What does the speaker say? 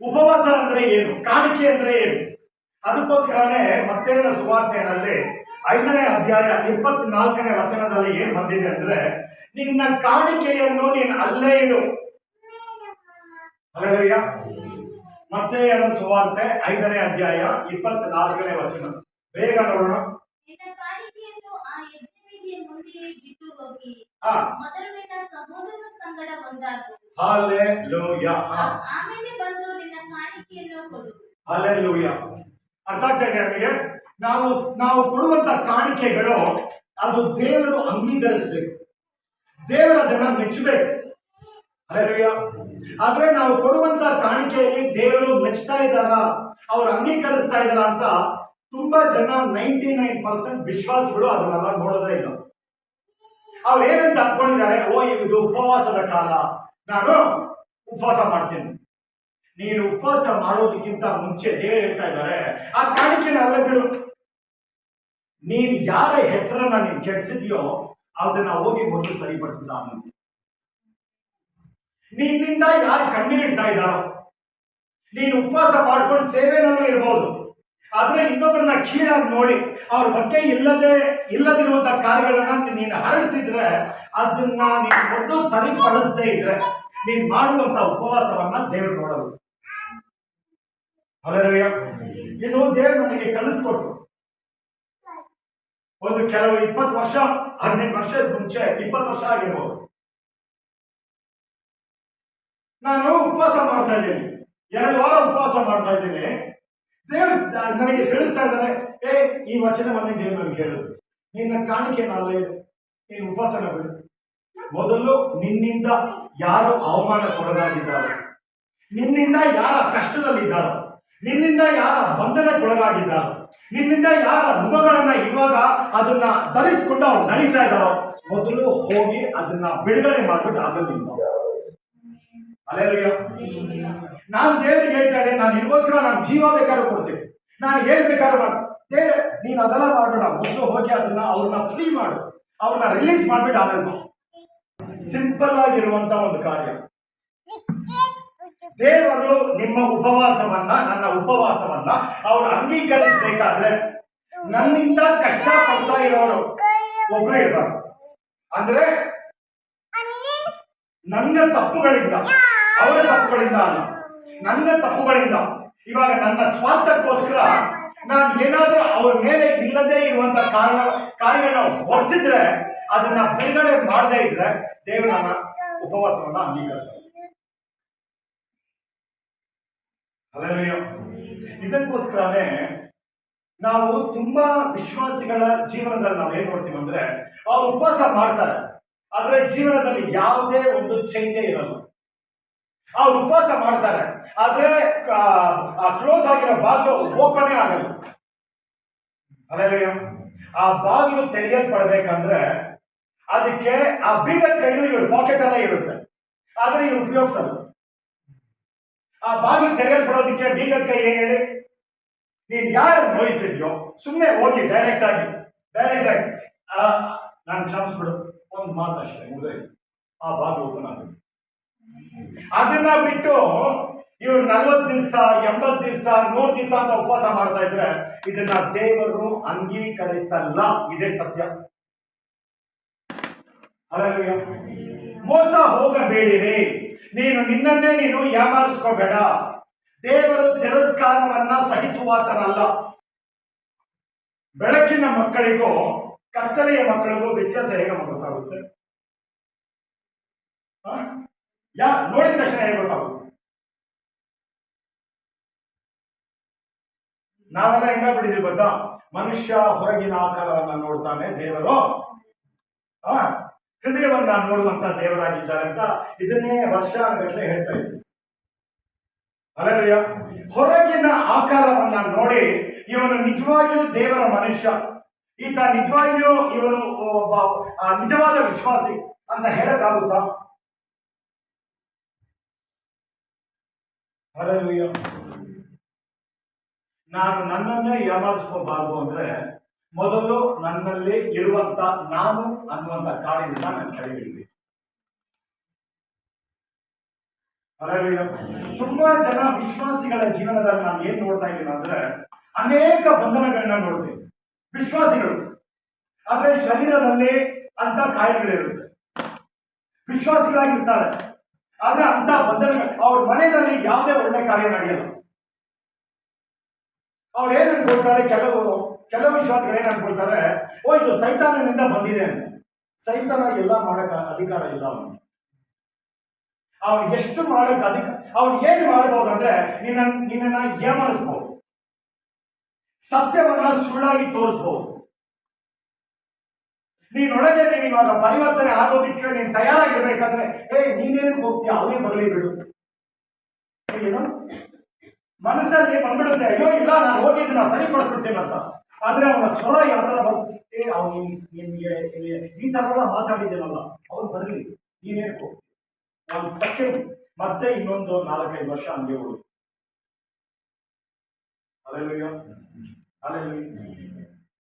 ಉಪವಾಸ ಅಂದ್ರೆ ಏನು? ಕಾಣಿಕೆ ಅಂದ್ರೆ ಏನು? ಅದಕ್ಕೋಸ್ಕರನೇ ಮತ್ತೆ ಸುವಾರ್ತೆಯಲ್ಲಿ ಐದನೇ ಅಧ್ಯಾಯ ಇಪ್ಪತ್ನಾಲ್ಕನೇ ವಚನದಲ್ಲಿ ಏನ್ ಬಂದಿದೆ ಅಂದ್ರೆ ನಿನ್ನ ಕಾಣಿಕೆಯನ್ನು ನೀನು ಅಲ್ಲೇ ಇಡು. ಅಲ್ಲಯ್ಯ ಮತ್ತೆ ಸುವಾರ್ತೆ? ಐದನೇ ಅಧ್ಯಾಯ ಇಪ್ಪತ್ನಾಲ್ಕನೇ ವಚನ. ಬೇಗ ನೋಡೋಣ. ನಿನ್ನ ಲೋಯ ಅರ್ಥ ಆಗ್ತಾ ಇದೆ ಅವರಿಗೆ ನಾವು ನಾವು ಕೊಡುವಂತ ಕಾಣಿಕೆಗಳು, ಅದು ದೇವರು ಅಂಗೀಕರಿಸಬೇಕು. ದೇವರ ಜನ ಮೆಚ್ಚಬೇಕು. ಅಲ್ಲೆಲೂಯ್ಯ ಆದ್ರೆ ನಾವು ಕೊಡುವಂತ ಕಾಣಿಕೆಯಲ್ಲಿ ದೇವರು ಮೆಚ್ತಾ ಇದ್ದಾರ? ಅವ್ರು ಅಂಗೀಕರಿಸ್ತಾ ಇದ್ದಾರ ಅಂತ ತುಂಬಾ ಜನ ನೈಂಟಿ ನೈನ್ ಪರ್ಸೆಂಟ್ ವಿಶ್ವಾಸಗಳು ಅದನ್ನೆಲ್ಲ ನೋಡೋದೇ ಇಲ್ಲ. ಅವ್ರು ಏನಂತ ಅನ್ಕೊಂಡಿದ್ದಾರೆ? ಓ, ಇದು ಉಪವಾಸದ ಕಾಲ. ನಾನು ಉಪವಾಸ ಮಾಡ್ತೀನಿ. ನೀನು ಉಪವಾಸ ಮಾಡೋದಕ್ಕಿಂತ ಮುಂಚೆ ದೇವರು ಹೇಳ್ತಾ ಇದ್ದಾರೆ. ಆ ಕಾಣಿಕೆನ ಅಲ್ಲ ಬಿಡು. ನೀನ್ ಯಾರ ಹೆಸರನ್ನ ನೀನ್ ಕೆಡಿಸಿದ್ಯೋ ಅದನ್ನ ಹೋಗಿ ಮೊದಲು ಸರಿಪಡಿಸಿದ ನಿನ್ನಿಂದ ಯಾರು ಕಣ್ಣೀರಿಡ್ತಾ ಇದ್ದಾರೋ? ನೀನು ಉಪವಾಸ ಮಾಡ್ಕೊಂಡು ಸೇವೆನೂ ಇರ್ಬೋದು. ಆದ್ರೆ ಇನ್ನೊಬ್ಬರನ್ನ ಕೀಳಾಗಿ ನೋಡಿ, ಅವ್ರ ಬಗ್ಗೆ ಇಲ್ಲದೆ, ಇಲ್ಲದಿರುವಂತ ಕಾರ್ಯಗಳನ್ನ ನೀನು ಹರಡಿಸಿದ್ರೆ ಅದನ್ನ ನೀನು ಮೊದಲು ಸರಿಪಡಿಸದೇ ಇದ್ರೆ ನೀನ್ ಮಾಡುವಂತ ಉಪವಾಸವನ್ನ ದೇವರು ನೋಡಬೇಕು ಇದು ದೇವರು ನನಗೆ ಕಲಿಸ್ಕೊಟ್ರು. ಒಂದು ಕೆಲವು ಇಪ್ಪತ್ತು ವರ್ಷ ಹದಿನೆಂಟು ವರ್ಷ ಮುಂಚೆ, ಇಪ್ಪತ್ತು ವರ್ಷ ಆಗಿರ್ಬೋದು. ನಾನು ಉಪವಾಸ ಮಾಡ್ತಾ ಇದ್ದೀನಿ. ಎರಡು ವಾರ ಉಪವಾಸ ಮಾಡ್ತಾ ಇದ್ದೀನಿ. ದೇವ್ ನನಗೆ ತಿಳಿಸ್ತಾ ಇದ್ದಾರೆ, ಏ, ಈ ವಚನವನ್ನೇ ದೇವ್ರು ನನಗೆ ಹೇಳುದು ನಿನ್ನ ಕಾಣಿಕೆ ನಾಳೆ ನೀನು ಉಪವಾಸ ಮೊದಲು ನಿನ್ನಿಂದ ಯಾರು ಅವಮಾನ ಕೊಡದಾಗಿದ್ದಾರೆ? ನಿನ್ನಿಂದ ಯಾರ ಕಷ್ಟದಲ್ಲಿದ್ದಾರೋ? ನಿನ್ನಿಂದ ಯಾರ ಬಂಧನಕ್ಕೊಳಗಾಗಿದ್ದ, ನಿನ್ನಿಂದ ಯಾರ ಮುಖಗಳನ್ನ ಇವಾಗ ಅದನ್ನ ಧರಿಸಿಕೊಂಡು ಅವ್ರು ನಡೀತಾ ಇದ್ದಾರೋ, ಮೊದಲು ಹೋಗಿ ಅದನ್ನ ಬಿಡುಗಡೆ ಮಾಡ್ಬಿಟ್ಟು ಅದರಿಂದ ಅಲ್ಲೆಲ್ಲಯ್ಯ ನಾನು ದೇವ್ರಿಗೆ ಹೇಳ್ತಾ ಇದ್ದೆ ನಾನು ನಿನಗೋಸ್ಕರ ನಾನು ಜೀವ ಬೇಕಾದ್ರೂ ಕೊಡ್ತೀನಿ. ನಾನು ಏನ್ ಬೇಕಾದ್ರೂ ಮಾಡಿ. ನೀನು ಅದೆಲ್ಲ ಮಾಡೋಣ ಮೊದಲು ಹೋಗಿ ಅದನ್ನ ಅವ್ರನ್ನ ಫ್ರೀ ಮಾಡು. ಅವ್ರನ್ನ ರಿಲೀಸ್ ಮಾಡ್ಬಿಟ್ಟು ಆಗಲ್ಲ. ಸಿಂಪಲ್ ಆಗಿರುವಂತ ಒಂದು ಕಾರ್ಯ. ದೇವರು ನಿಮ್ಮ ಉಪವಾಸವನ್ನ, ನನ್ನ ಉಪವಾಸವನ್ನ ಅವ್ರು ಅಂಗೀಕರಿಸಬೇಕಾದ್ರೆ ನನ್ನಿಂದ ಕಷ್ಟ ಪಡ್ತಾ ಇರೋರು ಒಬ್ರು ಇರ್ಬಾರ್ದು. ಅಂದ್ರೆ ನನ್ನ ತಪ್ಪುಗಳಿಂದ, ಅವರ ತಪ್ಪುಗಳಿಂದ ಅಲ್ಲ, ನನ್ನ ತಪ್ಪುಗಳಿಂದ. ಇವಾಗ ನನ್ನ ಸ್ವಾರ್ಥಕ್ಕೋಸ್ಕರ ನಾನು ಏನಾದ್ರೂ ಅವ್ರ ಮೇಲೆ ಇಲ್ಲದೆ ಇರುವಂತ ಕಾರಣ, ಕಾರ್ಯಗಳನ್ನ ಹೊರಿಸಿದ್ರೆ ಅದನ್ನ ಬಿಡುಗಡೆ ಮಾಡದೇ ಇದ್ರೆ ನನ್ನ ಉಪವಾಸವನ್ನ ಅಂಗೀಕರಿಸ ಇದಕ್ಕೋಸ್ಕರನೇ ನಾವು ತುಂಬಾ ವಿಶ್ವಾಸಿಗಳ ಜೀವನದಲ್ಲಿ ನಾವು ಏನ್ ನೋಡ್ತೀವಿ ಅಂದ್ರೆ ಅವ್ರು ಉಪವಾಸ ಮಾಡ್ತಾರೆ, ಆದ್ರೆ ಜೀವನದಲ್ಲಿ ಯಾವುದೇ ಒಂದು ಚೇಂಜೇ ಇರಲ್ಲ. ಅವ್ರು ಉಪವಾಸ ಮಾಡ್ತಾರೆ, ಆದ್ರೆ ಕ್ಲೋಸ್ ಆಗಿರೋ ಬಾಗಿಲು ಓಪನೇ ಆಗಲ್ಲ. ಅಲ್ಲೆಲ್ಲಯ್ಯ ಆ ಬಾಗಿಲು ತೆರೆಯಲ್ಪಡ್ಬೇಕಂದ್ರೆ ಅದಕ್ಕೆ ಆ ಬೀಗದ ಕೈನು ಇವ್ರ ಪಾಕೆಟ್ ಅಲ್ಲೇ ಇರುತ್ತೆ. ಆದ್ರೆ ಇವ್ರು ಉಪಯೋಗಿಸಲ್ಲ. ಆ ಬಾವಿ ತೆರೆಯಲ್ಪಡೋದಕ್ಕೆ ಬೀಗದ ಕೈ ಏನ್ ಹೇಳಿ? ನೀನ್ ಯಾರು ನೋಯಿಸಿದ್ಯೋ ಸುಮ್ಮನೆ ಹೋಗಿ ಡೈರೆಕ್ಟ್ ಆಗಿ ಡೈರೆಕ್ಟ್ ಆಗಿ ನಾನು ಕ್ಷಮಿಸ್ಬಿಡು, ಒಂದು ಮಾತು ಅಷ್ಟೇ, ಮುಗಿದ್ರೆ. ಆ ಬಾವಿ ಓಪನ್ ಆಗುತ್ತೆ ಅದನ್ನ ಬಿಟ್ಟು ಇವ್ರು ನಲ್ವತ್ತು ದಿವಸ ಎಂಬತ್ತು ದಿವಸ, ನೂರು ದಿವಸ ಅಂತ ಉಪವಾಸ ಮಾಡ್ತಾ ಇದ್ರೆ, ಇದನ್ನ ದೇವರು ಅಂಗೀಕರಿಸಲ್ಲ. ಇದೇ ಸತ್ಯ? ಮೋಸ ಹೋಗಬೇಡಿರಿ. ನೀನು ನಿನ್ನನ್ನೇ ನೀನು ಯಾಮಾರಿಸ್ಕೋಬೇಡ ದೇವರು ತಿರಸ್ಕಾರವನ್ನ ಸಹಿಸುವಾತನಲ್ಲ. ಬೆಳಕಿನ ಮಕ್ಕಳಿಗೂ, ಕತ್ತಲೆಯ ಮಕ್ಕಳಿಗೂ ವ್ಯತ್ಯಾಸ ಹೇಗೆ ಗೊತ್ತಾಗುತ್ತೆ? ಯಾ, ನೋಡಿದ ತಕ್ಷಣ ಹೇಗೆ ಗೊತ್ತಾಗುತ್ತೆ? ನಾವೆಲ್ಲ ಹೆಂಗಾಗ್ಬಿಟ್ಟಿದೀವಿ ಗೊತ್ತಾ? ಮನುಷ್ಯ ಹೊರಗಿನ ಆಕಾರವನ್ನ ನೋಡ್ತಾನೆ ದೇವರು. ಹೃದಯವನ್ನ ನೋಡುವಂತ ದೇವರಾಗಿದ್ದಾರೆ ಅಂತ ಇದನ್ನೇ ವರ್ಷಗಟ್ಟಲೆ ಹೇಳ್ತಾ ಇದ್ವಿ ಅಲ್ಲಯ್ಯ. ಹೊರಗಿನ ಆಕಾರವನ್ನ ನೋಡಿ ಇವನು ನಿಜವಾಗಿಯೂ ದೇವರ ಮನುಷ್ಯ. ಈತ ನಿಜವಾಗಿಯೂ ಇವನು ಒಬ್ಬ ನಿಜವಾದ ವಿಶ್ವಾಸಿ ಅಂತ ಹೇಳಕ್ಕಾಗುತ್ತಾ? ಅಲ್ಲಯ್ಯ. ನಾನು ನನ್ನನ್ನೇ ಯಾಮಾರಿಸ್ಕೋಬಾರ್ದು ಅಂದ್ರೆ ಮೊದಲು ನನ್ನಲ್ಲಿ ಇರುವಂತ ನಾನು ಅನ್ನುವಂತ ಕಾರ್ಯದಿಂದ ನಾನು ಕೆಳಗಿಳಿದೆ. ತುಂಬಾ ಜನ ವಿಶ್ವಾಸಿಗಳ ಜೀವನದಲ್ಲಿ ನಾನು ಏನ್ ನೋಡ್ತಾ ಇದ್ದೀನಿ ಅಂದ್ರೆ ಅನೇಕ ಬಂಧನಗಳನ್ನ ನೋಡ್ತೀನಿ. ವಿಶ್ವಾಸಿಗಳು. ಆದ್ರೆ ಶರೀರದಲ್ಲಿ ಅಂತ ಕಾಯಿಲೆಗಳಿರುತ್ತೆ. ವಿಶ್ವಾಸಿಗಳಾಗಿರ್ತಾರೆ. ಆದ್ರೆ ಅಂತ ಬಂಧನಗಳು, ಅವ್ರ ಮನೆಯಲ್ಲಿ ಯಾವುದೇ ಒಳ್ಳೆ ಕಾರ್ಯ ನಡೆಯಲ್ಲ. ಅವ್ರು ಏನ್ ಅನ್ಕೊಳ್ತಾರೆ ಕೆಲವು ಕೆಲವು ವಿಶ್ವಾಸಗಳು ಏನ್ ಅನ್ಕೊಳ್ತಾರೆ, ಓ, ಇದು ಸೈತಾನನಿಂದ ಬಂದಿದೆ ಅಂತ. ಸೈತಾನ ಎಲ್ಲ ಮಾಡಕ ಅಧಿಕಾರ ಇಲ್ಲ ಅವನು ಅವನು ಎಷ್ಟು ಮಾಡಕ್ ಅಧಿಕ, ಅವನು ಏನು ಮಾಡಬಹುದು ಅಂದ್ರೆ ನಿನ್ನ, ನಿನ್ನನ್ನ ಏಮರಿಸಬಹುದು ಸತ್ಯವನ್ನ ಸುಳ್ಳಾಗಿ ತೋರಿಸಬಹುದು ನೀನೊಳಗೆ ನೀನು ಇವಾಗ ಪರಿವರ್ತನೆ ಆಗೋದಿಕ್ಕೆ ನೀನು ತಯಾರಾಗಿರ್ಬೇಕಂದ್ರೆ, ಏ, ನೀನೇನಕ್ಕೆ ಹೋಗ್ತೀಯ? ಅವನೇ ಬರಲಿ ಬಿಡು. ಮನಸ್ಸಲ್ಲಿ ಬಂದ್ಬಿಡುತ್ತೆ, ಅಯ್ಯೋ, ಇಲ್ಲ, ನಾನು ಹೋಗಿದ್ದು ನಾನು ಸರಿಪಡಿಸ್ಬಿಡ್ತೇನೆ ಅಂತ. ಆದ್ರೆ ಅವನ ಸ್ವರ ಯಾವ ಥರ ಬರುತ್ತೆ, ಅವನು ನಿಮಗೆ ಈ ಥರ ಎಲ್ಲ ಮಾತಾಡಿದ್ದೇನಲ್ಲ, ಅವ್ರು ಬರಲಿ ನೀನೇನು ಹೋಗ್ತೀಯ ಒಂದು ಮತ್ತೆ ಇನ್ನೊಂದು ನಾಲ್ಕೈದು ವರ್ಷ ಹಂಗೆ ಹೋಗಿ ಅಲ್ಲೇ ಅಲ್ಲೆಲ್ಲೂಯ್ಯ